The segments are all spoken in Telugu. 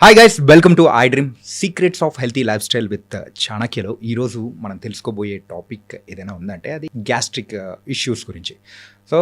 Hi guys welcome to I dream secrets of healthy lifestyle with చాణక్యలో ఈరోజు మనం తెలుసుకోబోయే టాపిక్ ఏదైనా ఉందంటే అది గ్యాస్ట్రిక్ ఇష్యూస్ uh, గురించి. సో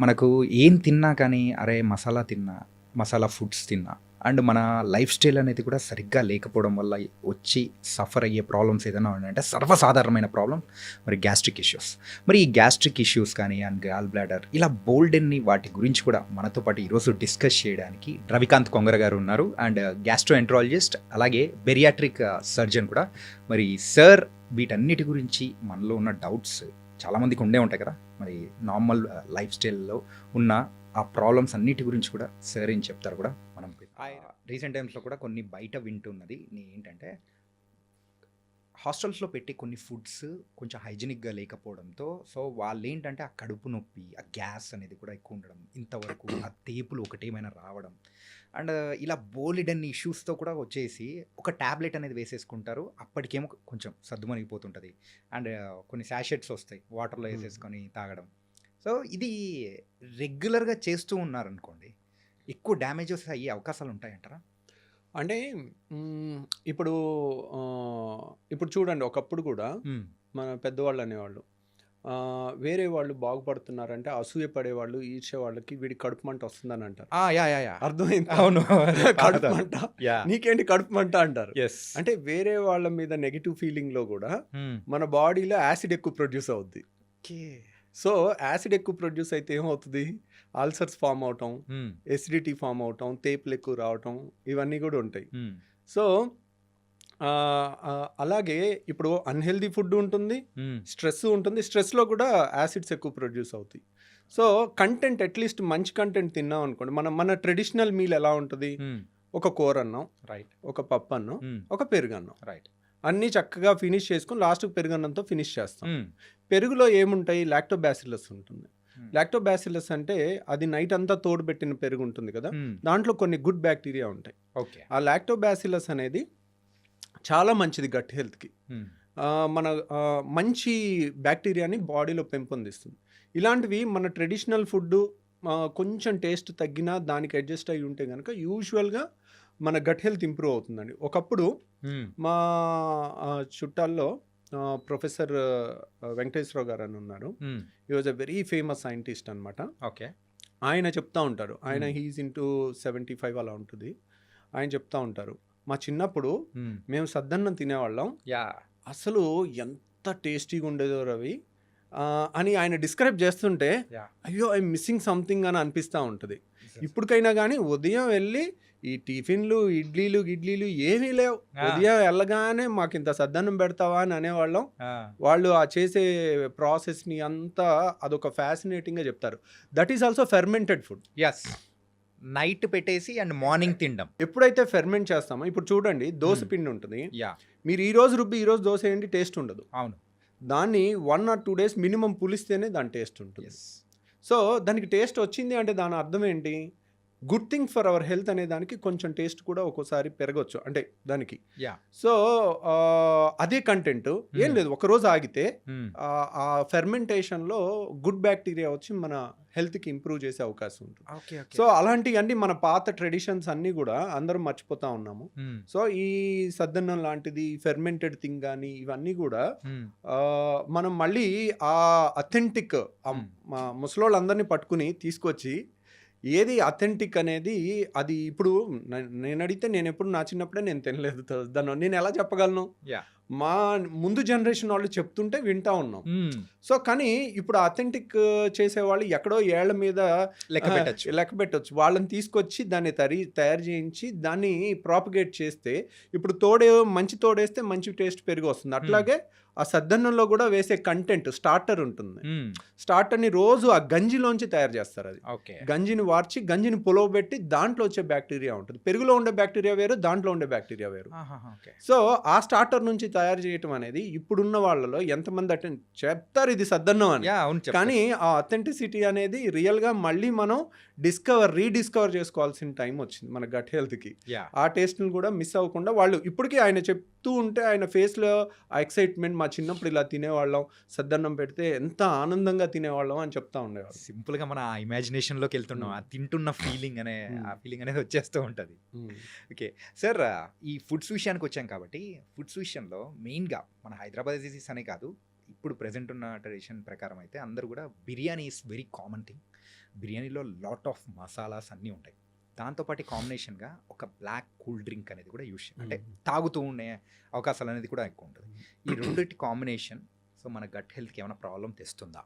మనకు ఏం తిన్నా కానీ అరే మసాలా తిన్నా మసాలా ఫుడ్స్ తిన్నా అండ్ మన లైఫ్ స్టైల్ అనేది కూడా సరిగ్గా లేకపోవడం వల్ల వచ్చి సఫర్ అయ్యే ప్రాబ్లమ్స్ ఏదైనా ఉన్నాయంటే సర్వసాధారణమైన ప్రాబ్లం మరి గ్యాస్ట్రిక్ ఇష్యూస్. మరి ఈ గ్యాస్ట్రిక్ ఇష్యూస్ కానీ అండ్ గాల్ బ్లాడర్ ఇలా బోల్డెన్ని వాటి గురించి కూడా మనతో పాటు ఈరోజు డిస్కస్ చేయడానికి రవికాంత్ కొంగర గారు ఉన్నారు. అండ్ గ్యాస్ట్రో ఎంట్రాలజిస్ట్ అలాగే బెరియాట్రిక్ సర్జన్ కూడా. మరి సార్ వీటన్నిటి గురించి మనలో ఉన్న డౌట్స్ చాలామందికి ఉండే ఉంటాయి కదా. మరి నార్మల్ లైఫ్ స్టైల్లో ఉన్న ఆ ప్రాబ్లమ్స్ అన్నిటి గురించి కూడా సార్ ఏం చెప్తారు కూడా మనం రీసెంట్ టైమ్స్లో కూడా కొన్ని బయట వింటున్నది. నే- ఏంటంటే హాస్టల్స్లో పెట్టే కొన్ని ఫుడ్స్ కొంచెం హైజీనిక్గా లేకపోవడంతో సో వాళ్ళు ఏంటంటే ఆ కడుపు నొప్పి ఆ గ్యాస్ అనేది కూడా ఎక్కువ ఉండడం ఇంతవరకు ఆ తేపులు ఒకటేమైనా రావడం అండ్ ఇలా బోలిడన్ని ఇష్యూస్తో కూడా వచ్చేసి ఒక ట్యాబ్లెట్ అనేది వేసేసుకుంటారు. అప్పటికేమో కొంచెం సర్దుమణిగిపోతుంటుంది. అండ్ కొన్ని శాషెట్స్ వస్తాయి వాటర్లో. వేసేసుకొని తాగడం. సో ఇది రెగ్యులర్గా చేస్తూ ఉన్నారనుకోండి ఎక్కువ డ్యామేజెస్ అయ్యే అవకాశాలు ఉంటాయంటారా అంటే ఇప్పుడు ఇప్పుడు చూడండి ఒకప్పుడు కూడా మన పెద్దవాళ్ళు అనేవాళ్ళు వేరే వాళ్ళు బాగుపడుతున్నారంటే అసూయ పడేవాళ్ళు ఈర్చే వాళ్ళకి వీడి కడుపు మంట వస్తుందని అంటారు అర్థమైంది? అవును. కడుపు మంట? నీకేంటి కడుపు మంట అంటారు? ఎస్ అంటే వేరే వాళ్ళ మీద నెగిటివ్ ఫీలింగ్లో కూడా మన బాడీలో యాసిడ్ ఎక్కువ ప్రొడ్యూస్ అవుద్ది. సో యాసిడ్ ఎక్కువ ప్రొడ్యూస్ అయితే ఏమవుతుంది? అల్సర్స్ ఫామ్ అవటం ఎసిడిటీ ఫామ్ అవటం తేపులు ఎక్కువ రావటం ఇవన్నీ కూడా ఉంటాయి. సో అలాగే ఇప్పుడు అన్హెల్దీ ఫుడ్ ఉంటుంది స్ట్రెస్ ఉంటుంది స్ట్రెస్లో కూడా యాసిడ్స్ ఎక్కువ ప్రొడ్యూస్ అవుతాయి. సో కంటెంట్ అట్లీస్ట్ మంచి కంటెంట్ తిన్నాం అనుకోండి మనం మన ట్రెడిషనల్ మీల్ ఎలా ఉంటుంది? ఒక కూర అన్నం రైట్. ఒక పప్పు అన్నం ఒక పెరుగన్నం. రైట్. అన్నీ చక్కగా ఫినిష్ చేసుకుని లాస్ట్కి పెరుగన్నంతో ఫినిష్ చేస్తాం. పెరుగులో ఏముంటాయి? లాక్టోబాసిల్లస్ ఉంటుంది. లాక్టోబాసిల్లస్ అంటే అది నైట్ అంతా తోడుపెట్టిన పెరుగు ఉంటుంది కదా దాంట్లో కొన్ని గుడ్ బ్యాక్టీరియా ఉంటాయి. ఓకే. ఆ లాక్టోబాసిల్లస్ అనేది చాలా మంచిది గట్ హెల్త్కి. మన మంచి బ్యాక్టీరియాని బాడీలో పెంపొందిస్తుంది. ఇలాంటివి మన ట్రెడిషనల్ ఫుడ్ కొంచెం టేస్ట్ తగ్గినా దానికి అడ్జస్ట్ అయి ఉంటే కనుక యూజువల్గా మన గట్ హెల్త్ ఇంప్రూవ్ అవుతుందండి. ఒకప్పుడు మా చుట్టాల్లో ప్రొఫెసర్ వెంకటేశ్వరరావు గారు అని ఉన్నారు. ఈ was a very famous scientist అనమాట ఓకే. ఆయన చెప్తా ఉంటారు. ఆయన. హీజ్ ఇంటూ సెవెంటీ ఫైవ్ అలా ఉంటుంది. ఆయన చెప్తా ఉంటారు. మా చిన్నప్పుడు మేము సద్దన్నం తినేవాళ్ళం. యా. అసలు ఎంత టేస్టీగా ఉండేదో రవి. అని ఆయన డిస్క్రైబ్ చేస్తుంటే. అయ్యో ఐ మిస్సింగ్ సంథింగ్ అని అనిపిస్తూ ఉంటుంది. ఇప్పటికైనా కానీ ఉదయం వెళ్ళి ఈ టిఫిన్లు ఇడ్లీలు గిడ్లీలు ఏమీ లేవు. ఉదయం వెళ్ళగానే మాకు ఇంత సద్దన్నం పెడతావా అని అనేవాళ్ళం. వాళ్ళు ఆ చేసే ప్రాసెస్ని అంతా అదొక ఫ్యాసినేటింగ్గా చెప్తారు. That is also fermented food yes night పెట్టేసి అండ్ మార్నింగ్ తినడం ఎప్పుడైతే ఫెర్మెంట్ చేస్తామో ఇప్పుడు చూడండి దోశ Hmm. పిండి ఉంటుంది. యా మీరు ఈ రోజు రుబ్బి ఈ రోజు దోశ వేయండి టేస్ట్ ఉండదు. అవును. దాన్ని one or two days minimum పులిస్తేనే దాని టేస్ట్ ఉంటుంది. సో దానికి టేస్ట్ వచ్చింది అంటే దాని అర్థం ఏంటి? Good thing for our health అనే దానికి కొంచెం టేస్ట్ కూడా ఒక్కోసారి పెరగచ్చు అంటే దానికి. సో అదే కంటెంట్ ఏం Hmm. లేదు ఒక రోజు ఆగితే ఆ- ఆ ఫెర్మెంటేషన్లో గుడ్ బ్యాక్టీరియా వచ్చి మన హెల్త్కి ఇంప్రూవ్ చేసే అవకాశం ఉంటుంది. సో అలాంటివన్నీ మన పాత ట్రెడిషన్స్ అన్నీ కూడా అందరం మర్చిపోతా ఉన్నాము. సో ఈ సద్దన్నం లాంటిది ఫెర్మెంటెడ్ థింగ్ కానీ ఇవన్నీ కూడా మనం మళ్ళీ ఆ అథెంటిక్ Hmm. ముసలోళ్ళందరినీ పట్టుకుని తీసుకొచ్చి ఏది అథెంటిక్ అనేది అది ఇప్పుడు నేను అడిగితే నేను ఎప్పుడు నా చిన్నప్పుడే నేను తినలేదు దాన్ని నేను ఎలా చెప్పగలను? మా ముందు జనరేషన్ వాళ్ళు చెప్తుంటే వింటా ఉన్నాం. సో కానీ ఇప్పుడు అథెంటిక్ చేసేవాళ్ళు ఎక్కడో ఏళ్ళ మీద లెక్క పెట్టచ్చు. లెక్క పెట్టొచ్చు. వాళ్ళని తీసుకొచ్చి దాన్ని తరి తయారు చేయించి దాన్ని ప్రాపగేట్ చేస్తే ఇప్పుడు తోడే మంచి తోడేస్తే మంచి టేస్ట్ పెరిగి వస్తుంది అట్లాగే ఆ సద్దన్నంలో కూడా వేసే కంటెంట్ స్టార్టర్ ఉంటుంది. స్టార్టర్ని రోజు ఆ గంజిలోంచి తయారు చేస్తారు అది. ఓకే. గంజిని వార్చి గంజిని పులవబెట్టి దాంట్లో వచ్చే బ్యాక్టీరియా ఉంటుంది. పెరుగులో ఉండే బ్యాక్టీరియా వేరు దాంట్లో ఉండే బ్యాక్టీరియా వేరు. ఓకే. సో ఆ స్టార్టర్ నుంచి తయారు చేయటం అనేది ఇప్పుడున్న వాళ్ళలో ఎంతమంది అటెండ్ చెప్తారు ఇది సద్దన్నం అని. కానీ ఆ అథెంటిసిటీ అనేది రియల్గా మళ్ళీ మనం డిస్కవర్ రీడిస్కవర్ చేసుకోవాల్సిన టైం వచ్చింది మన గట్ హెల్త్కి. ఆ టేస్ట్ని కూడా మిస్ అవ్వకుండా వాళ్ళు ఇప్పటికీ ఆయన చెప్తూ ఉంటే ఆయన ఫేస్లో ఆ ఎక్సైట్మెంట్ మా చిన్నప్పుడు ఇలా తినేవాళ్ళం సద్దన్నం పెడితే ఎంత ఆనందంగా తినేవాళ్ళం అని చెప్తా ఉండేవారు సింపుల్గా మన ఇమాజినేషన్లోకి వెళ్తున్నాం ఆ తింటున్న ఫీలింగ్ అనే ఆ. ఫీలింగ్ అనేది వచ్చేస్తూ ఉంటది. ఓకే. సార్ ఈ ఫుడ్స్ విషయానికి వచ్చాం కాబట్టి ఫుడ్స్ విషయంలో మెయిన్గా మన హైదరాబాద్ డిసీస్ అనే కాదు ఇప్పుడు ప్రజెంట్ ఉన్న ట్రెడిషన్ ప్రకారం అయితే అందరూ కూడా biryani is very common thing. బిర్యానీలో లాట్ ఆఫ్ మసాలాస్ అన్నీ ఉంటాయి. దాంతోపాటు కాంబినేషన్గా ఒక బ్లాక్ కూల్ డ్రింక్ అనేది కూడా యూస్ అంటే తాగుతూ ఉండే అవకాశాలు అనేది కూడా ఎక్కువ ఉంటుంది. ఈ రెండింటి కాంబినేషన్ సో మన గట్ హెల్త్కి ఏమైనా ప్రాబ్లం తెస్తుందా?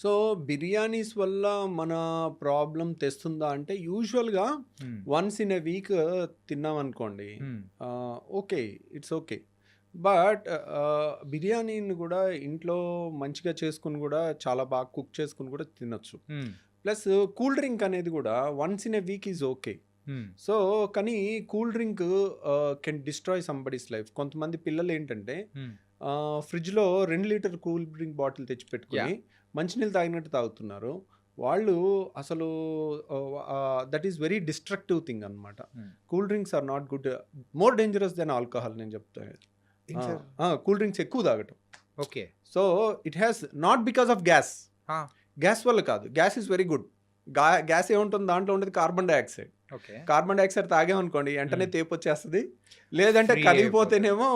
సో బిర్యానీస్ వల్ల మన ప్రాబ్లం తెస్తుందా అంటే యూజువల్గా వన్స్ ఇన్ ఎ వీక్ తిన్నాం అనుకోండి ఓకే ఇట్స్ ఓకే. బట్ బిర్యానీని కూడా ఇంట్లో మంచిగా చేసుకుని కూడా చాలా బాగా కుక్ చేసుకుని కూడా తినొచ్చు. ప్లస్ కూల్ డ్రింక్ అనేది కూడా once in a week is okay so కానీ cool drink can destroy somebody's life కొంతమంది పిల్లలు ఏంటంటే ఫ్రిడ్జ్లో రెండు లీటర్ కూల్ డ్రింక్ బాటిల్ తెచ్చి పెట్టుకుని మంచినీళ్ళు తాగినట్టు తాగుతున్నారు. వాళ్ళు అసలు that is very destructive thing అనమాట Hmm. Cool drinks are not good more dangerous than alcohol నేను చెప్తాను కూల్ డ్రింక్స్ ఎక్కువ తాగటం. Okay so it has not because of gas. Gas వల్ల కాదు. గ్యాస్ ఈజ్ వెరీ గుడ్గా గ్యాస్ ఏముంటుంది? దాంట్లో ఉండేది carbon dioxide okay. Carbon dioxide తాగామనుకోండి వెంటనే. తేపు వచ్చేస్తుంది లేదంటే కరిగిపోతేనేమో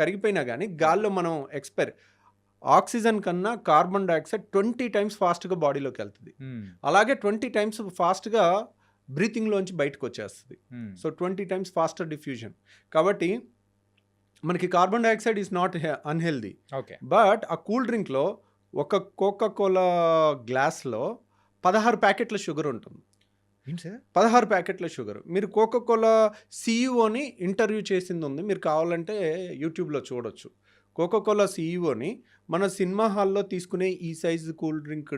కరిగిపోయినా కానీ గాల్లో మనం ఎక్స్పైర్ ఆక్సిజన్ కన్నా కార్బన్ డైఆక్సైడ్ ట్వంటీ టైమ్స్ ఫాస్ట్గా బాడీలోకి వెళ్తుంది. అలాగే ట్వంటీ టైమ్స్ ఫాస్ట్గా బ్రీతింగ్లోంచి బయటకు వచ్చేస్తుంది so twenty times faster diffusion. కాబట్టి మనకి carbon dioxide is not unhealthy okay. But ఆ కూల్ డ్రింక్లో ఒక కోకా కోలా గ్లాస్లో పదహారు ప్యాకెట్ల షుగర్ ఉంటుంది. పదహారు ప్యాకెట్ల షుగర్. మీరు కోకా కోలా సీఈఓని ఇంటర్వ్యూ చేసింది ఉంది. మీరు కావాలంటే యూట్యూబ్లో చూడొచ్చు. కోకా కోలా సీఈఓని మన సినిమా హాల్లో తీసుకునే ఈ సైజ్ కూల్ డ్రింక్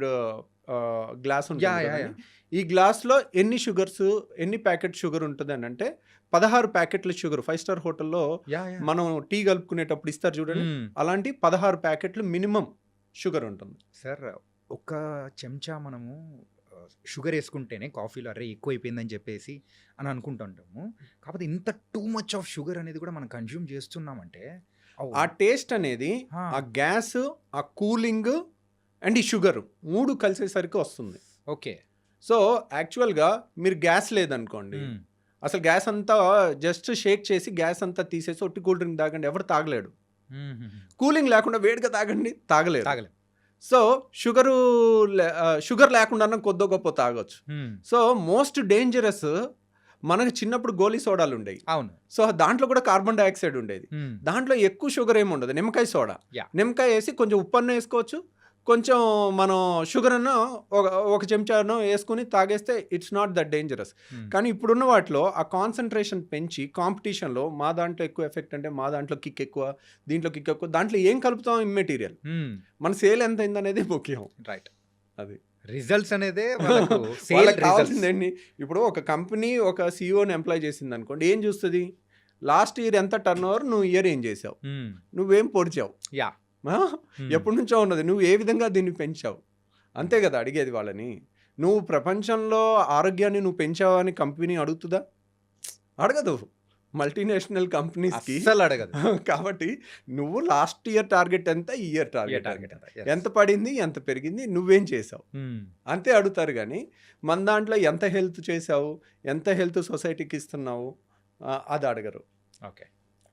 గ్లాస్ ఉంటుంది. ఈ గ్లాస్లో ఎన్ని షుగర్స్ ఎన్ని ప్యాకెట్ షుగర్ ఉంటుంది అని అంటే పదహారు ప్యాకెట్ల షుగర్. ఫైవ్ స్టార్ హోటల్లో మనం టీ కలుపుకునేటప్పుడు ఇస్తారు చూడండి. అలాంటి పదహారు ప్యాకెట్లు మినిమం షుగర్ ఉంటుంది. సార్ ఒక చెంచా మనము షుగర్ వేసుకుంటేనే కాఫీలో అరే ఎక్కువ అయిపోయిందని చెప్పేసి అని అనుకుంటుంటాము. కాకపోతే ఇంత టూ మచ్ ఆఫ్ షుగర్ అనేది కూడా మనం కన్జ్యూమ్ చేస్తున్నామంటే ఆ టేస్ట్ అనేది ఆ, గ్యాస్ ఆ కూలింగ్ అండ్ ఈ షుగర్ మూడు కలిసేసరికి వస్తుంది. ఓకే. సో యాక్చువల్గా మీరు గ్యాస్ లేదనుకోండి. అసలు గ్యాస్ అంతా జస్ట్ షేక్ చేసి గ్యాస్ అంతా తీసేసి ఒట్టి కూల్ డ్రింక్ తాగండి ఎవరు తాగలేడు. కూలింగ్ లేకుండా వేడిగా తాగండి తాగలేరు. తాగలేం. సో షుగరు షుగర్ లేకుండా కొద్దో గొప్ప తాగొచ్చు. సో మోస్ట్ డేంజరస్ మనకు చిన్నప్పుడు గోలీ సోడాలు ఉండేవి. అవును. సో దాంట్లో కూడా కార్బన్ డైఆక్సైడ్ ఉండేది. దాంట్లో ఎక్కువ షుగర్ ఏమి ఉండదు. నిమ్మకాయ సోడా. నిమ్మకాయ వేసి కొంచెం ఉప్పు అన్న వేసుకోవచ్చు. కొంచెం మనం షుగర్ అన్న ఒక ఒక చెంచాను వేసుకుని తాగేస్తే ఇట్స్ నాట్ దట్ డేంజరస్. కానీ ఇప్పుడున్న వాటిలో ఆ కాన్సన్ట్రేషన్ పెంచి కాంపిటీషన్లో మా దాంట్లో ఎక్కువ ఎఫెక్ట్ అంటే మా దాంట్లో కిక్ ఎక్కువ దీంట్లో కిక్ ఎక్కువ దాంట్లో ఏం కలుపుతాం ఇమ్మెటీరియల్ మ్మ్. మన సేల్ ఎంత అయిందనేది ముఖ్యం. రైట్ అది. రిజల్ట్స్ అనేది కావాల్సిందండి ఇప్పుడు ఒక కంపెనీ ఒక సీఈఓని ఎంప్లాయ్ చేసింది అనుకోండి ఏం చూస్తుంది? లాస్ట్ ఇయర్ ఎంత టర్న్ ఓవర్ నువ్వు ఇయర్ ఏం చేసావు? నువ్వేం పొడిచావు? యా? ఎప్పటి నుంచో ఉన్నది. నువ్వు ఏ విధంగా దీన్ని పెంచావు? అంతే కదా అడిగేది వాళ్ళని. నువ్వు ప్రపంచంలో ఆరోగ్యాన్ని నువ్వు పెంచావని కంపెనీ అడుగుతుందా? అడగదు. మల్టీనేషనల్ కంపెనీస్కి. అస్సలు అడగదు. కాబట్టి నువ్వు లాస్ట్ ఇయర్ టార్గెట్ ఎంత? ఈ ఇయర్ టార్గెట్ టార్గెట్ ఎంత? పడింది? ఎంత పెరిగింది? నువ్వేం చేసావు? అంతే అడుగుతారు కానీ మన దాంట్లో ఎంత హెల్త్ చేసావు? ఎంత హెల్త్ సొసైటీకి ఇస్తున్నావు? అది అడగరు. ఓకే.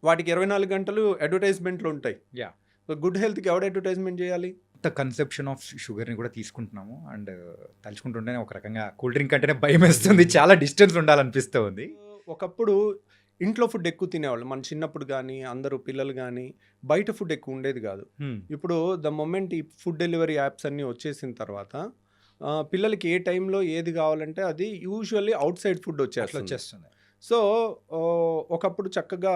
వాటికి ఇరవై నాలుగు గంటలు అడ్వర్టైజ్మెంట్లు ఉంటాయి. Yeah. గుడ్ హెల్త్కి ఎవడు అడ్వర్టైజ్మెంట్ చేయాలి? కొత్త కన్సెప్షన్ ఆఫ్ షుగర్ని కూడా తీసుకుంటున్నాము. అండ్ తలుచుకుంటుంటేనే ఒక రకంగా కూల్ డ్రింక్ అంటేనే భయం వేస్తుంది. చాలా డిస్టెన్స్ ఉండాలనిపిస్తూ ఉంది. ఒకప్పుడు ఇంట్లో ఫుడ్ ఎక్కువ తినేవాళ్ళు. మన చిన్నప్పుడు కానీ అందరూ పిల్లలు కానీ బయట ఫుడ్ ఎక్కువ ఉండేది కాదు. ఇప్పుడు ద మొమెంట్ ఈ ఫుడ్ డెలివరీ యాప్స్ అన్నీ వచ్చేసిన తర్వాత పిల్లలకి ఏ టైంలో ఏది కావాలంటే అది యూజువల్లీ అవుట్ సైడ్ ఫుడ్ వచ్చేస్తుంది. వచ్చేస్తుంది. సో ఒకప్పుడు చక్కగా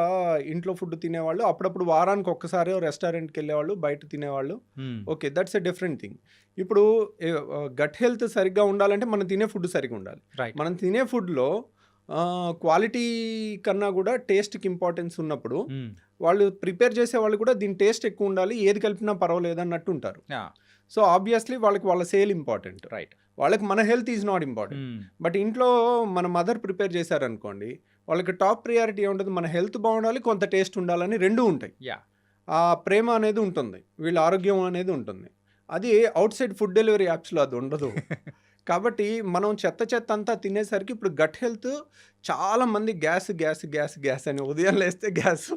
ఇంట్లో ఫుడ్ తినేవాళ్ళు అప్పుడప్పుడు వారానికి ఒక్కసారి రెస్టారెంట్కి వెళ్ళేవాళ్ళు బయట తినేవాళ్ళు. Okay that's a different thing. ఇప్పుడు గట్ హెల్త్ సరిగ్గా ఉండాలంటే మనం తినే ఫుడ్ సరిగ్గా ఉండాలి. మనం తినే ఫుడ్లో క్వాలిటీ కన్నా కూడా టేస్ట్కి ఇంపార్టెన్స్ ఉన్నప్పుడు వాళ్ళు ప్రిపేర్ చేసే వాళ్ళు కూడా దీని టేస్ట్ ఎక్కువ ఉండాలి ఏది కలిపినా పర్వాలేదు అన్నట్టు ఉంటారు సో ఆబ్వియస్లీ వాళ్ళకి వాళ్ళ సేల్ ఇంపార్టెంట్. రైట్. వాళ్ళకి మన health is not important. But ఇంట్లో మన మదర్ ప్రిపేర్ చేశారనుకోండి వాళ్ళకి టాప్ ప్రియారిటీ ఏముంటుంది? మన హెల్త్ బాగుండాలి కొంత టేస్ట్ ఉండాలని రెండు ఉంటాయి. యా. ఆ ప్రేమ అనేది ఉంటుంది వీళ్ళ ఆరోగ్యం అనేది ఉంటుంది. అది అవుట్ సైడ్ ఫుడ్ డెలివరీ యాప్స్లో అది ఉండదు. కాబట్టి మనం చెత్త చెత్త అంతా తినేసరికి ఇప్పుడు గట్ హెల్త్ చాలా మంది గ్యాస్ గ్యాస్ గ్యాస్ గ్యాస్ అని ఉదయం లేస్తే గ్యాస్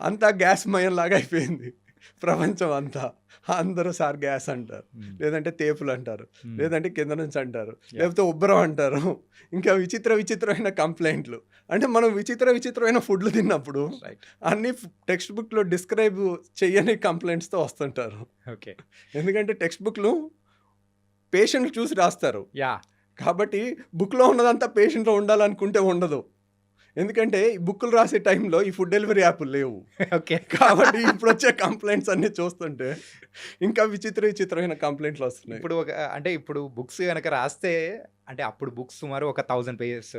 అంతా గ్యాస్ మయం లాగా అయిపోయింది. ప్రపంచం అంతా. అందరూ సార్ గ్యాస్ అంటారు. లేదంటే తేపులు అంటారు. లేదంటే కింద నుంచి అంటారు. లేకపోతే ఉబ్బరం అంటారు. ఇంకా విచిత్ర విచిత్రమైన కంప్లైంట్లు. అంటే మనం విచిత్ర విచిత్రమైన ఫుడ్లు తిన్నప్పుడు. అన్ని టెక్స్ట్ బుక్లో డిస్క్రైబ్ చేయని కంప్లైంట్స్తో వస్తుంటారు. ఓకే ఎందుకంటే టెక్స్ట్ బుక్లు పేషెంట్ చూసి రాస్తారు. యా కాబట్టి బుక్లో ఉన్నదంతా పేషెంట్లో ఉండాలనుకుంటే ఉండదు. ఎందుకంటే ఈ బుక్కులు రాసే టైంలో ఈ ఫుడ్ డెలివరీ యాప్లు లేవు. ఓకే. కాబట్టి ఇప్పుడు వచ్చే కంప్లైంట్స్ అన్ని చూస్తుంటే ఇంకా విచిత్ర విచిత్రమైన కంప్లైంట్లు వస్తున్నాయి. ఇప్పుడు ఒక అంటే ఇప్పుడు బుక్స్ కనుక రాస్తే అంటే అప్పుడు బుక్స్ సుమారు ఒక థౌజండ్ పేజెస్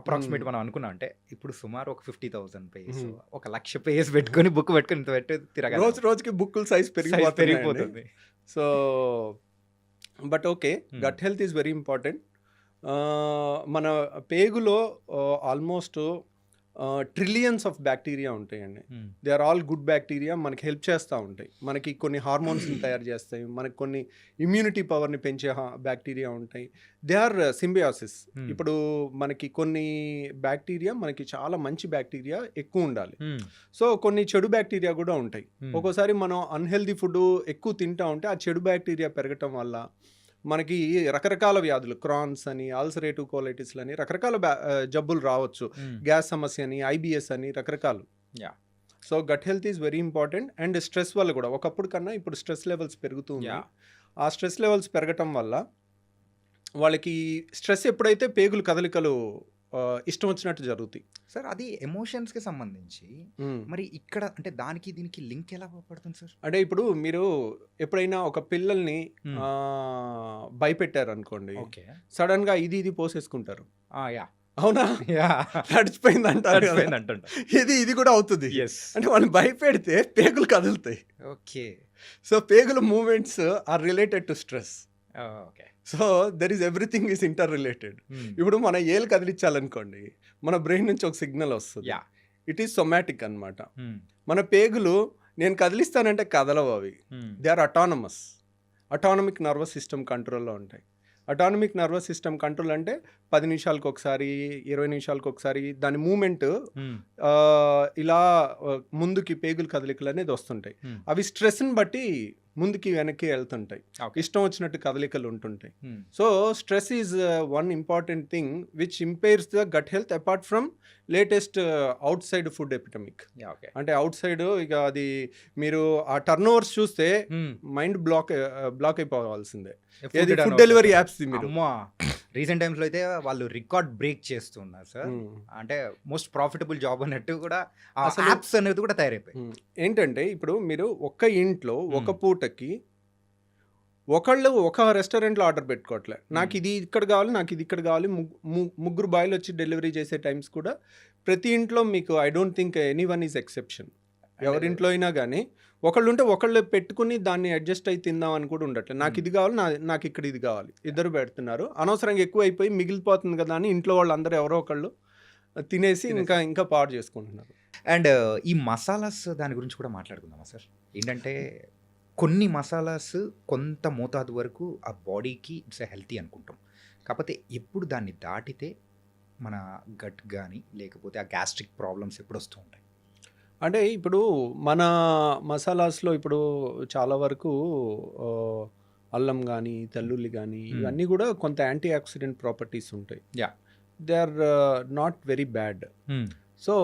అప్రాక్సిమేట్. మనం అనుకున్నాం. అంటే ఇప్పుడు సుమారు ఒక ఫిఫ్టీ థౌసండ్ పేజెస్. ఒక లక్ష పేజెస్ పెట్టుకొని బుక్ పెట్టుకొని ఇంత పెట్టి తిరగాలి. రోజు రోజుకి బుక్కుల సైజ్ పెరిగిపోతుంది పెరిగిపోతుంది. So but okay. Gut health is very important. మన పేగులో ఆల్మోస్ట్ ట్రిలియన్స్ ఆఫ్ బ్యాక్టీరియా ఉంటాయండి. They are all good bacteria మనకి హెల్ప్ చేస్తూ ఉంటాయి మనకి కొన్ని హార్మోన్స్ని తయారు చేస్తాయి మనకి కొన్ని ఇమ్యూనిటీ పవర్ని పెంచే బ్యాక్టీరియా ఉంటాయి దే ఆర్ సింబియాసిస్. ఇప్పుడు మనకి కొన్ని బ్యాక్టీరియా మనకి చాలా మంచి బ్యాక్టీరియా ఎక్కువ ఉండాలి Hmm. సో కొన్ని చెడు బ్యాక్టీరియా కూడా ఉంటాయి Hmm. ఒక్కోసారి మనం అన్హెల్దీ ఫుడ్ ఎక్కువ తింటా ఉంటే ఆ చెడు బ్యాక్టీరియా పెరగటం వల్ల మనకి రకరకాల వ్యాధులు క్రాన్స్ అని ఆల్సరేటివ్ కోలైటిస్లు అని రకరకాల జబ్బులు రావచ్చు. గ్యాస్ సమస్య అని ఐబిఎస్ అని రకరకాలు Yeah. So gut health is very important and stress వల్ల కూడా ఒకప్పుడు కన్నా ఇప్పుడు స్ట్రెస్ లెవెల్స్ పెరుగుతూ ఉన్నాయి Yeah. ఆ స్ట్రెస్ లెవెల్స్ పెరగటం వల్ల వాళ్ళకి స్ట్రెస్ ఎప్పుడైతే పేగులు కదలికలు ఇష్టం వచ్చినట్టు జరుగుతాయి. సార్ అది ఎమోషన్స్కి సంబంధించి. మరి ఇక్కడ అంటే దానికి దీనికి లింక్ ఎలా పడుతుంది సార్? అంటే ఇప్పుడు మీరు ఎప్పుడైనా ఒక పిల్లల్ని భయపెట్టారు అనుకోండి సడన్గా ఇది ఇది పోసేసుకుంటారు. యా. అవునా? నడిచిపోయింది అంటారు ఇది ఇది కూడా అవుతుంది. అంటే వాళ్ళు భయపెడితే పేగులు కదులుతాయి. Okay. So పేగుల movements are related to stress. Okay. So there is everything is interrelated ఇప్పుడు మన ఏలు కదిలించాలనుకోండి మన బ్రెయిన్ నుంచి ఒక సిగ్నల్ వస్తుంది. యా ఇట్ ఈస్ సొమాటిక్ అన్నమాట. మన పేగులు నేను కదిలిస్తానంటే కదలవు అవి. They are autonomous autonomic nervous system కంట్రోల్లో ఉంటాయి. అటానమిక్ నర్వస్ సిస్టమ్ కంట్రోల్ అంటే పది నిమిషాలకు ఒకసారి ఇరవై నిమిషాలకు ఒకసారి దాని మూమెంట్ ఇలా ఆ, ముందుకి పేగులు కదలికలు అనేది వస్తుంటాయి. అవి స్ట్రెస్ని బట్టి ముందుకి వెనక్కి వెళ్తుంటాయి. ఇష్టం వచ్చినట్టు కదలికలు ఉంటుంటాయి. So stress is one important thing which impairs the gut health apart from latest outside food ఎపిటమిక్ okay అంటే అవుట్ సైడ్ ఇక అది మీరు ఆ టర్న్ ఓవర్స్ చూస్తే మైండ్ బ్లాక్ బ్లాక్ అయిపోవాల్సిందే. ఫుడ్ డెలివరీ యాప్స్ మీరు. రీసెంట్ టైమ్స్లో అయితే వాళ్ళు రికార్డ్ బ్రేక్ చేస్తున్నారు సార్. అంటే మోస్ట్ ప్రాఫిటబుల్ జాబ్ అన్నట్టు కూడా యాప్స్ అనేది కూడా తయారైపోయి. ఏంటంటే ఇప్పుడు మీరు ఒక్క ఇంట్లో ఒక. పూటకి ఒకళ్ళు ఒక రెస్టారెంట్లో ఆర్డర్ పెట్టుకోవట్లే నాకు. ఇది ఇక్కడ కావాలి నాకు ఇది ఇక్కడ కావాలి ముగ్గురు బాయ్లు వచ్చి డెలివరీ చేసే టైమ్స్ కూడా ప్రతి ఇంట్లో మీకు I don't think anyone is exception ఎవరింట్లో అయినా కానీ ఒకళ్ళు ఉంటే ఒకళ్ళు పెట్టుకుని దాన్ని అడ్జస్ట్ అయి తిందాం అని కూడా ఉండట్లేదు నాకు. ఇది కావాలి నా నాకు ఇక్కడ ఇది కావాలి. ఇద్దరు పెడుతున్నారు. అనవసరంగా ఎక్కువ అయిపోయి మిగిలిపోతుంది కదా అని ఇంట్లో వాళ్ళందరూ ఎవరో ఒకళ్ళు తినేసి తినేసి. ఇంకా ఇంకా పాడు చేసుకుంటున్నారు. అండ్ ఈ మసాలాస్ దాని గురించి కూడా మాట్లాడుకుందామా సార్? ఏంటంటే కొన్ని మసాలాస్ కొంత మోతాదు వరకు ఆ బాడీకి ఇట్స్ హెల్తీ అనుకుంటాం. కాకపోతే ఎప్పుడు దాన్ని దాటితే మన గట్ కానీ లేకపోతే ఆ గ్యాస్ట్రిక్ ప్రాబ్లమ్స్ ఎప్పుడు వస్తూ ఉంటాయి? అంటే ఇప్పుడు మన మసాలాస్లో ఇప్పుడు చాలా వరకు అల్లం కానీ తెల్లుల్లి కానీ. ఇవన్నీ కూడా కొంత యాంటీ ఆక్సిడెంట్ ప్రాపర్టీస్ ఉంటాయి. Yeah. They are not very bad so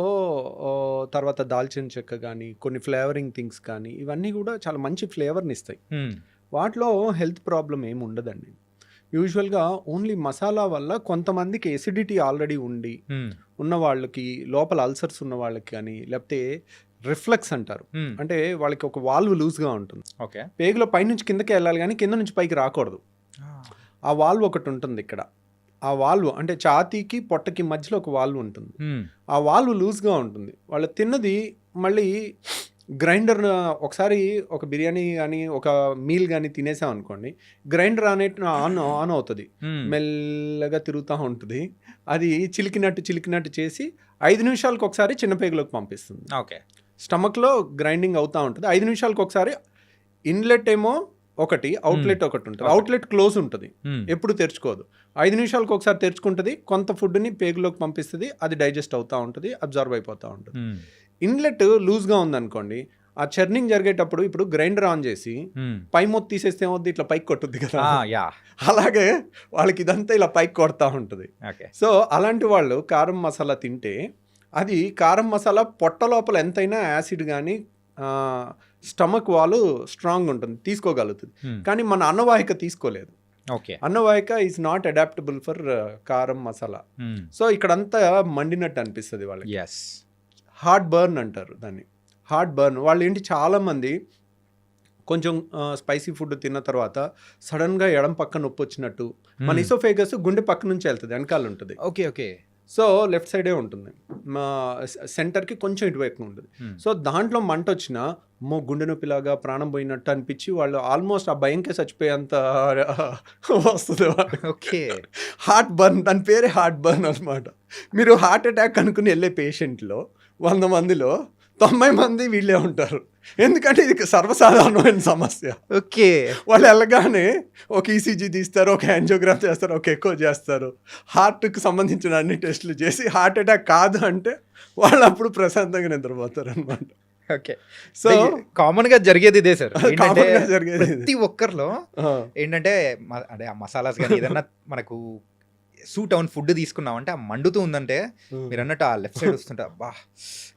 తర్వాత దాల్చిన చెక్క కానీ కొన్ని ఫ్లేవరింగ్ థింగ్స్ కానీ ఇవన్నీ కూడా చాలా మంచి ఫ్లేవర్ని ఇస్తాయి. వాటిలో హెల్త్ ప్రాబ్లం ఏమి ఉండదండి. యూజువల్గా ఓన్లీ మసాలా వల్ల కొంతమందికి ఎసిడిటీ ఆల్రెడీ ఉండి ఉన్న వాళ్ళకి లోపల అల్సర్స్ ఉన్న వాళ్ళకి కానీ లేకపోతే రిఫ్లెక్స్ అంటారు. అంటే వాళ్ళకి ఒక వాల్వ్ లూజ్గా ఉంటుంది. ఓకే. పేగులో పైనుంచి కిందకి వెళ్ళాలి కానీ కింద నుంచి పైకి రాకూడదు. ఆ. వాల్వ్ ఒకటి ఉంటుంది ఇక్కడ. ఆ వాల్వ్ అంటే ఛాతీకి పొట్టకి మధ్యలో ఒక వాల్వ్ ఉంటుంది. ఆ వాల్వ్ లూజ్గా ఉంటుంది. వాళ్ళు తిన్నది మళ్ళీ గ్రైండర్ ఒకసారి ఒక బిర్యానీ కానీ ఒక మీల్ కానీ తినేసాం అనుకోండి గ్రైండర్ అనే ఆన్ ఆన్ అవుతుంది. మెల్లగా తిరుగుతూ ఉంటుంది. అది చిలికినట్టు చిలికినట్టు చేసి ఐదు నిమిషాలకు ఒకసారి చిన్న పేగులోకి పంపిస్తుంది. ఓకే. స్టమక్లో గ్రైండింగ్ అవుతూ ఉంటుంది. ఐదు నిమిషాలకు ఒకసారి ఇన్లెట్ ఏమో ఒకటి అవుట్లెట్ ఒకటి ఉంటుంది. అవుట్లెట్ క్లోజ్ ఉంటుంది. ఎప్పుడు తెరుచుకోదు. ఐదు నిమిషాలకు ఒకసారి తెరుచుకుంటుంది. కొంత ఫుడ్ని పేగులోకి పంపిస్తుంది. అది డైజెస్ట్ అవుతూ ఉంటుంది అబ్జర్వ్ అయిపోతూ ఉంటుంది. ఇన్లెట్ లూజ్గా ఉందనుకోండి ఆ చర్నింగ్ జరిగేటప్పుడు ఇప్పుడు గ్రైండర్ ఆన్ చేసి పై మొత్తం తీసేస్తే ఏమవుద్ది? ఇట్లా పైకి కొట్టుద్ది కదా. యా. అలాగే వాళ్ళకి ఇదంతా ఇలా పైకి కొడతా ఉంటుంది. సో అలాంటి వాళ్ళు కారం మసాలా తింటే అది కారం మసాలా పొట్ట లోపల ఎంతైనా యాసిడ్ కానీ స్టమక్ వాళ్ళు స్ట్రాంగ్ ఉంటుంది తీసుకోగలుగుతుంది. కానీ మన అన్నవాహిక తీసుకోలేదు. ఓకే. అన్నవాహిక ఈజ్ నాట్ అడాప్టబుల్ ఫర్ కారం మసాలా. సో ఇక్కడంతా మండినట్టు అనిపిస్తుంది వాళ్ళకి. హార్ట్ బర్న్ అంటారు దాన్ని. Heartburn. వాళ్ళు ఏంటి చాలామంది కొంచెం స్పైసీ ఫుడ్ తిన్న తర్వాత సడన్గా ఎడం పక్క నొప్పి వచ్చినట్టు మన ఇసోఫేగస్ గుండె పక్క నుంచి వెళ్తుంది వెనకాల ఉంటుంది. Okay okay. సో లెఫ్ట్ సైడే ఉంటుంది. మా సెంటర్కి కొంచెం ఇటువైపు ఉంటుంది. సో దాంట్లో మంట వచ్చిన మో గుండె నొప్పిలాగా ప్రాణం పోయినట్టు అనిపించి వాళ్ళు ఆల్మోస్ట్ ఆ భయంకే చచ్చిపోయేంత వస్తుంది ఓకే. హార్ట్ బర్న్ దాని పేరే హార్ట్ బర్న్ అనమాట మీరు హార్ట్ అటాక్ అనుకుని వెళ్ళే పేషెంట్లో వంద మందిలో తొంభై మంది వీళ్ళే ఉంటారు. ఎందుకంటే ఇది సర్వసాధారణమైన సమస్య. ఓకే. వాళ్ళు వెళ్ళగానే ఒక ఈసీజీ తీస్తారు ఒక యాంజియోగ్రామ్ చేస్తారు ఒక ఎక్కువ చేస్తారు. హార్ట్కి సంబంధించిన అన్ని టెస్టులు చేసి హార్ట్ అటాక్ కాదు అంటే వాళ్ళు అప్పుడు ప్రశాంతంగా నిద్రపోతారు అనమాట ఓకే. సో కామన్గా జరిగేది ఇదే సార్. జరిగేది. ప్రతి ఒక్కరిలో ఏంటంటే ఆ మసాలాస్ కానీ ఏదన్నా మనకు సూట్ అవున్ ఫుడ్ తీసుకున్నామంటే ఆ మండుతూ ఉందంటే మీరు అన్నట్టు ఆ లెఫ్ట్ సైడ్ వస్తుంటే బా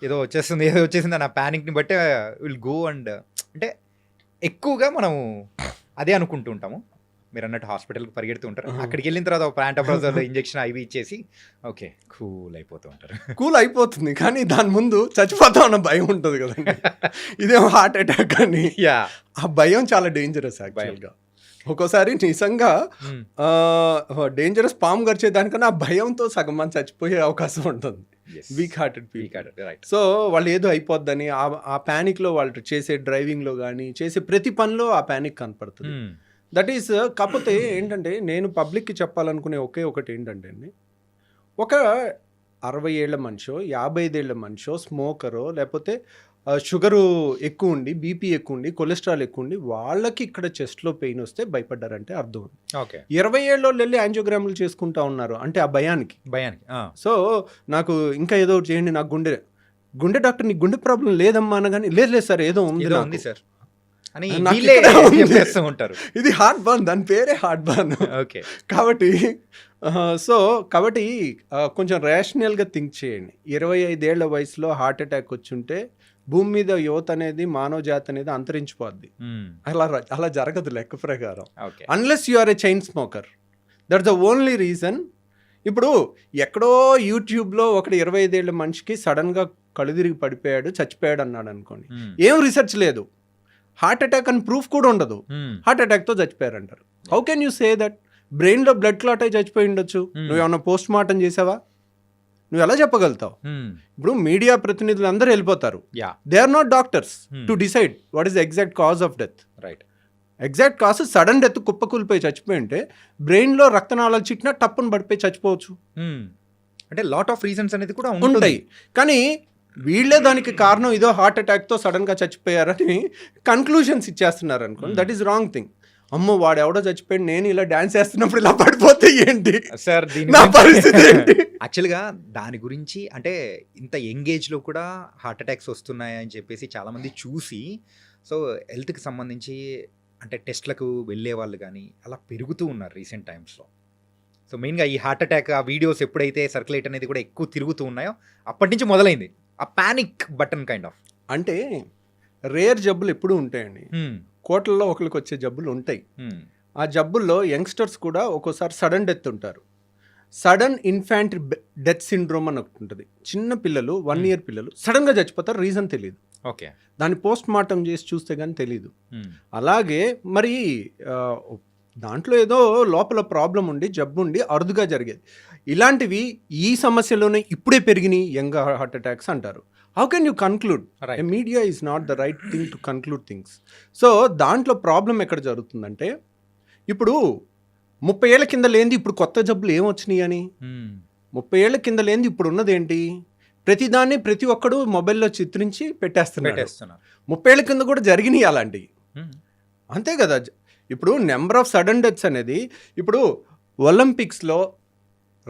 ఏదో వచ్చేస్తుంది ఏదో వచ్చేసింది ఆ ప్యానిక్ని బట్టే విల్ గో అండ్ అంటే ఎక్కువగా మనం అదే అనుకుంటూ ఉంటాము. మీరు అన్నట్టు హాస్పిటల్కి పరిగెడుతూ ఉంటారు. అక్కడికి వెళ్ళిన తర్వాత ప్యాంటాబ్రౌజర్లో ఇంజెక్షన్ అవి ఇచ్చేసి ఓకే కూల్ అయిపోతూ ఉంటారు. కూల్ అయిపోతుంది కానీ దాని ముందు చచ్చిపోతాం అన్న భయం ఉంటుంది కదండి. ఇదేమో హార్ట్ అటాక్ అని. యా ఆ భయం చాలా డేంజరస్ యాక్చువల్గా ఒక్కోసారి నిజంగా డేంజరస్ పాము గడిచే దానికన్నా ఆ భయంతో సగం మంది చచ్చిపోయే అవకాశం ఉంటుంది. Weak hearted people right so వాళ్ళు ఏదో అయిపోద్దని ఆ ప్యానిక్లో వాళ్ళు చేసే డ్రైవింగ్లో కానీ చేసే ప్రతి పనిలో ఆ ప్యానిక్ కనపడుతుంది. దట్ ఈస్ కాకపోతే ఏంటంటే నేను పబ్లిక్కి చెప్పాలనుకునే ఒకే ఒకటి ఏంటంటే అండి ఒక అరవై ఏళ్ళ మనిషో యాభై ఐదేళ్ళ మనిషో స్మోకరో లేకపోతే షుగరు ఎక్కువ ఉండి బీపీ ఎక్కువ ఉండి కొలెస్ట్రాల్ ఎక్కువ ఉండి వాళ్ళకి ఇక్కడ చెస్ట్లో పెయిన్ వస్తే భయపడ్డారంటే అర్థం ఉంది. ఓకే. ఇరవై ఏళ్ళలో వెళ్ళి యాంజియోగ్రాములు చేసుకుంటా ఉన్నారు అంటే ఆ భయానికి. భయానికి. సో నాకు ఇంకా ఏదో చేయండి నాకు గుండె గుండె డాక్టర్ నీకు గుండె ప్రాబ్లం లేదమ్మా అనగాని లేదు లేదు సార్ ఏదో ఉంది ఏదో నాకు." ఉంది సార్. ఉంటారు? ఇది హార్ట్ బర్న్ దాని పేరే హార్ట్ బర్న్ ఓకే. కాబట్టి సో కాబట్టి కొంచెం రేషనల్గా థింక్ చేయండి. ఇరవై ఐదేళ్ళ వయసులో హార్ట్ అటాక్ వచ్చుంటే భూమి మీద యువత అనేది మానవ జాతి అనేది అంతరించిపోద్ది. అలా ర- అలా జరగదు లెక్క ప్రకారం. Unless you are a chain smoker that the only reason ఇప్పుడు ఎక్కడో యూట్యూబ్లో ఒకటి ఇరవై ఐదేళ్ళ మనిషికి సడన్గా కళ్ళు తిరిగి పడిపోయాడు చచ్చిపోయాడు అన్నాడు అనుకోండి. ఏం రీసెర్చ్ లేదు. హార్ట్ అటాక్ అని ప్రూఫ్ కూడా ఉండదు. హార్ట్ అటాక్తో చచ్చిపోయారంటారు. How can you say that బ్రెయిన్లో బ్లడ్ క్లాట్ అయి చచ్చిపోయి ఉండొచ్చు. Hmm. నువ్వు ఏమన్నా పోస్ట్ మార్టం చేసావా? నువ్వు ఎలా చెప్పగలుగుతావు ఇప్పుడు మీడియా ప్రతినిధులు అందరూ వెళ్ళిపోతారు. Ya they are not doctors Hmm. To decide what is exact cause of death right exact cause sudden death కుప్పకూలిపోయి చచ్చిపోయి ఉంటే బ్రెయిన్లో రక్తనాళాలు చిట్టినా టప్పును పడిపోయి చచ్చిపోవచ్చు. అంటే లాట్ ఆఫ్ రీజన్స్ అనేది కూడా ఉంటాయి. కానీ వీళ్ళే దానికి కారణం ఇదో హార్ట్ అటాక్తో సడన్గా చచ్చిపోయారని కన్క్లూషన్స్ ఇచ్చేస్తున్నారు అనుకోండి Hmm. That is wrong thing అమ్మో వాడు ఎవడో చచ్చిపోయాడు నేను ఇలా డాన్స్ చేస్తున్నప్పుడు ఇలా పడిపోతే ఏంటి? సార్ దీని నా పరిస్థితి ఏంటి? యాక్చువల్గా దాని గురించి అంటే ఇంత యంగేజ్లో కూడా హార్ట్ అటాక్స్ వస్తున్నాయని చెప్పేసి చాలామంది చూసి సో హెల్త్కి సంబంధించి అంటే టెస్ట్లకు వెళ్ళే వాళ్ళు కానీ అలా పెరుగుతూ ఉన్నారు రీసెంట్ టైమ్స్లో. సో మెయిన్గా ఈ హార్ట్ అటాక్ ఆ వీడియోస్ ఎప్పుడైతే సర్క్యులేట్ అనేది కూడా ఎక్కువ తిరుగుతూ ఉన్నాయో అప్పటి నుంచి మొదలైంది. ఆ పానిక్ బటన్ కైండ్ ఆఫ్. అంటే రేర్ జబ్బులు ఎప్పుడూ ఉంటాయండి. కోట్లలో ఒకరికి వచ్చే జబ్బులు ఉంటాయి. ఆ జబ్బుల్లో యంగ్స్టర్స్ కూడా ఒక్కోసారి సడన్ డెత్ ఉంటారు. సడన్ ఇన్ఫాంట్ డెత్ సిండ్రోమ్ అని ఒకటి ఉంటుంది. చిన్న పిల్లలు వన్. ఇయర్ పిల్లలు సడన్గా చచ్చిపోతారు రీజన్ తెలియదు ఓకే. దాన్ని పోస్ట్ మార్టం చేసి చూస్తే కానీ తెలియదు అలాగే మరి దాంట్లో ఏదో లోపల ప్రాబ్లం ఉండి జబ్బు ఉండి అరుదుగా జరిగేది. ఇలాంటివి ఈ సమస్యలోనే ఇప్పుడే పెరిగినాయి యంగ్ హార్ట్ అటాక్స్ అంటారు. How can you conclude. Media is not the right thing to conclude things so దాంట్లో ప్రాబ్లం ఎక్కడ జరుగుతుందంటే ఇప్పుడు ముప్పై ఏళ్ళ కింద లేనిది ఇప్పుడు కొత్త జబ్బులు ఏం వచ్చినాయి అని? ముప్పై ఏళ్ళ కింద లేనిది ఇప్పుడు ఉన్నది ఏంటి? ప్రతిదాన్ని ప్రతి ఒక్కడు మొబైల్లో చిత్రించి పెట్టేస్తున్నాడు పెట్టేస్తున్నారు. ముప్పై ఏళ్ళ కింద కూడా జరిగినాయి అలాంటివి. అంతే కదా. ఇప్పుడు నెంబర్ ఆఫ్ సడన్ డెత్స్ అనేది ఇప్పుడు ఒలింపిక్స్లో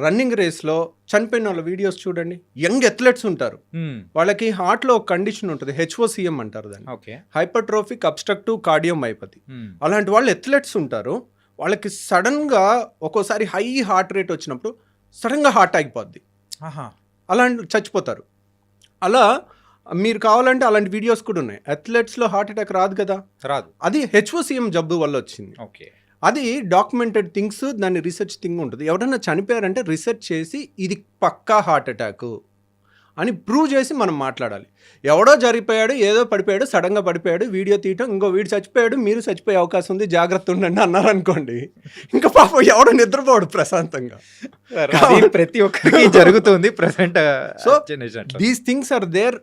రన్నింగ్ రేస్లో చనిపోయిన వాళ్ళ వీడియోస్ చూడండి. యంగ్ అథ్లెట్స్ ఉంటారు. వాళ్ళకి హార్ట్లో ఒక కండిషన్ ఉంటుంది. హెచ్ఓసిఎం అంటారు దాన్ని. ఓకే హైపర్ట్రోఫిక్ అబ్స్ట్రక్టివ్ కార్డియోమైపతి అలాంటి వాళ్ళు అథ్లెట్స్ ఉంటారు. వాళ్ళకి సడన్గా ఒక్కోసారి హై హార్ట్ రేట్ వచ్చినప్పుడు సడన్గా హార్ట్ ఆగిపోద్ది. అలాంటి చచ్చిపోతారు. అలా మీరు కావాలంటే అలాంటి వీడియోస్ కూడా ఉన్నాయి. అథ్లెట్స్లో హార్ట్ అటాక్ రాదు కదా. రాదు. అది హెచ్ఓసిఎం జబ్బు వల్ల వచ్చింది. ఓకే అది డాక్యుమెంటెడ్ థింగ్స్ దాని రీసెర్చ్ థింగ్ ఉంటుంది. ఎవరైనా చనిపోయారంటే రీసెర్చ్ చేసి ఇది పక్కా హార్ట్ అటాక్ అని ప్రూవ్ చేసి మనం మాట్లాడాలి. ఎవడో జరిగిపోయాడు ఏదో పడిపోయాడు సడన్గా పడిపోయాడు వీడియో తీయటం ఇంకో వీడు చచ్చిపోయాడు మీరు చచ్చిపోయే అవకాశం ఉంది జాగ్రత్త ఉండండి అన్నారు అనుకోండి ఇంకా పాపం ఎవడో నిద్రపోడు ప్రశాంతంగా. ప్రతి ఒక్కరికి జరుగుతుంది present generation these things are there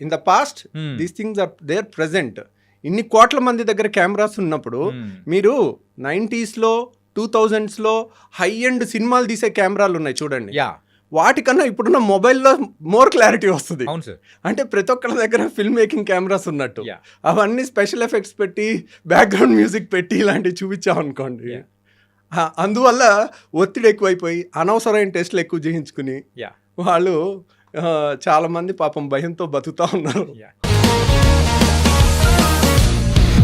in the past these things are there present ఇన్ని కోట్ల మంది దగ్గర కెమెరాస్ ఉన్నప్పుడు మీరు నైంటీస్లో టూ థౌజండ్స్లో హై ఎండ్ సినిమాలు తీసే కెమెరాలు ఉన్నాయి చూడండి. యా. వాటికన్నా ఇప్పుడున్న మొబైల్లో మోర్ క్లారిటీ వస్తుంది. అంటే ప్రతి ఒక్కరి దగ్గర ఫిల్మ్ మేకింగ్ కెమెరాస్ ఉన్నట్టు. అవన్నీ స్పెషల్ ఎఫెక్ట్స్ పెట్టి బ్యాక్గ్రౌండ్ మ్యూజిక్ పెట్టి ఇలాంటివి చూపించామనుకోండి అందువల్ల ఒత్తిడి ఎక్కువైపోయి అనవసరమైన టెస్ట్లు ఎక్కువ చేయించుకుని యా. వాళ్ళు ఆ, చాలా మంది పాపం భయంతో బతుకుతా ఉన్నారు. Ya.